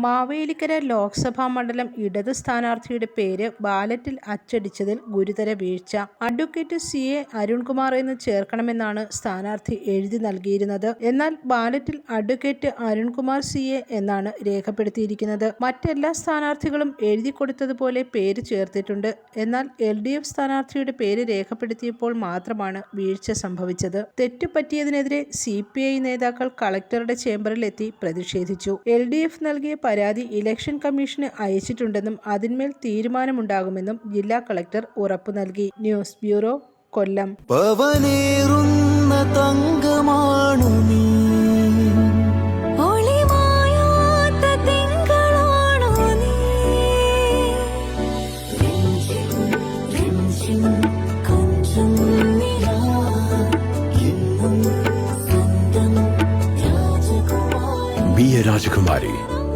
മാവേലിക്കര ലോക്സഭാ മണ്ഡലം ഇടത് സ്ഥാനാർത്ഥിയുടെ പേര് ബാലറ്റിൽ അച്ചടിച്ചതിൽ ഗുരുതര വീഴ്ച. Advocate C. എ. അരുൺകുമാർ എന്ന് ചേർക്കണമെന്നാണ് സ്ഥാനാർത്ഥി എഴുതി നൽകിയിരുന്നത്. എന്നാൽ ബാലറ്റിൽ അഡ്വക്കേറ്റ് അരുൺകുമാർ സി. എ. എന്നാണ് രേഖപ്പെടുത്തിയിരിക്കുന്നത്. മറ്റെല്ലാ സ്ഥാനാർത്ഥികളും എഴുതി കൊടുത്തതുപോലെ പേര് ചേർത്തിട്ടുണ്ട്. എന്നാൽ എൽ ഡി എഫ് സ്ഥാനാർത്ഥിയുടെ പേര് രേഖപ്പെടുത്തിയപ്പോൾ മാത്രമാണ് വീഴ്ച സംഭവിച്ചത്. തെറ്റുപറ്റിയതിനെതിരെ സി. പി. ഐ. നേതാക്കൾ കളക്ടറുടെ ചേംബറിലെത്തി പ്രതിഷേധിച്ചു. എൽ ഡി എഫ് നൽകിയ പരാതി ഇലക്ഷൻ കമ്മീഷന് അയച്ചിട്ടുണ്ടെന്നും അതിന്മേൽ തീരുമാനമുണ്ടാകുമെന്നും ജില്ലാ കളക്ടർ ഉറപ്പു നൽകി. News bureau Kollam. തങ്കമാണു നീ. രാജകുമാരി